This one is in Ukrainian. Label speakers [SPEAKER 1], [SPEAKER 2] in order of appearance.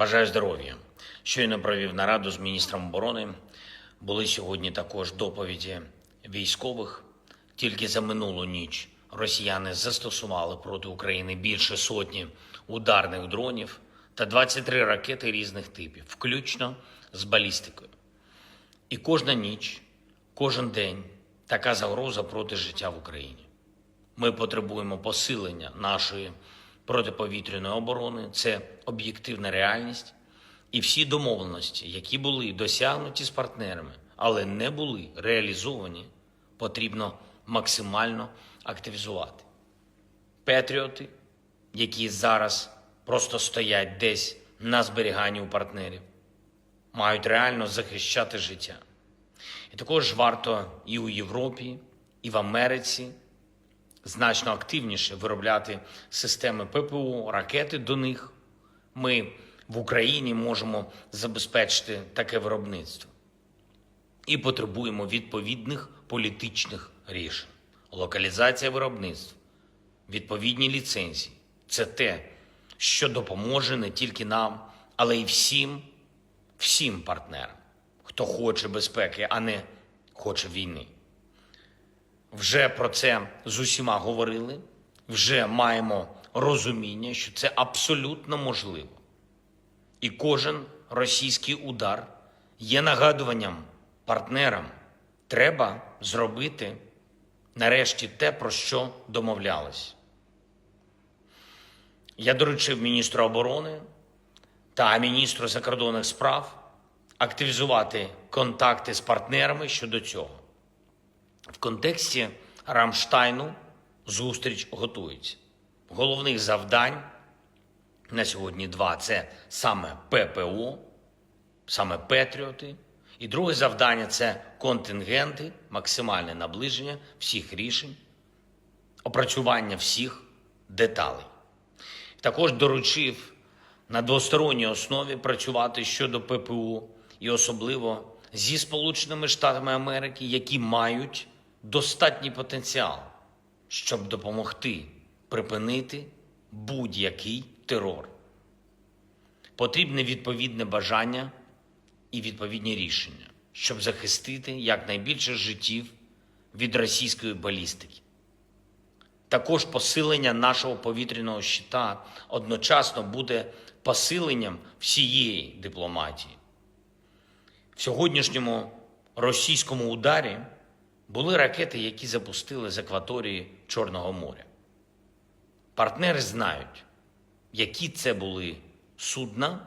[SPEAKER 1] Бажаю здоров'я. Щойно провів нараду з міністром оборони. Були сьогодні також доповіді військових. Тільки за минулу ніч росіяни застосували проти України більше сотні ударних дронів та 23 ракети різних типів, включно з балістикою. І кожна ніч, кожен день така загроза проти життя в Україні. Ми потребуємо посилення нашої протиповітряної оборони. Це об'єктивна реальність. І всі домовленості, які були досягнуті з партнерами, але не були реалізовані, потрібно максимально активізувати. Петріоти, які зараз просто стоять десь на зберіганні у партнерів, мають реально захищати життя. І також варто і у Європі, і в Америці значно активніше виробляти системи ППО, ракети до них. Ми в Україні можемо забезпечити таке виробництво і потребуємо відповідних політичних рішень. Локалізація виробництва, відповідні ліцензії це те, що допоможе не тільки нам, але й всім, всім партнерам, хто хоче безпеки, а не хоче війни. Вже про це з усіма говорили, вже маємо розуміння, що це абсолютно можливо. І кожен російський удар є нагадуванням партнерам. Треба зробити нарешті те, про що домовлялись. Я доручив міністру оборони та міністру закордонних справ активізувати контакти з партнерами щодо цього. В контексті Рамштайну зустріч готується. Головних завдань на сьогодні два це саме ППО, саме Петріоти. І друге завдання це контингенти, максимальне наближення всіх рішень, опрацювання всіх деталей. Також доручив на двосторонній основі працювати щодо ППУ і особливо зі Сполученими Штатами Америки, які мають достатній потенціал, щоб допомогти припинити будь-який терор. Потрібне відповідне бажання і відповідні рішення, щоб захистити якнайбільше життів від російської балістики. Також посилення нашого повітряного щита одночасно буде посиленням всієї дипломатії. В сьогоднішньому російському ударі були ракети, які запустили з акваторії Чорного моря. Партнери знають, які це були судна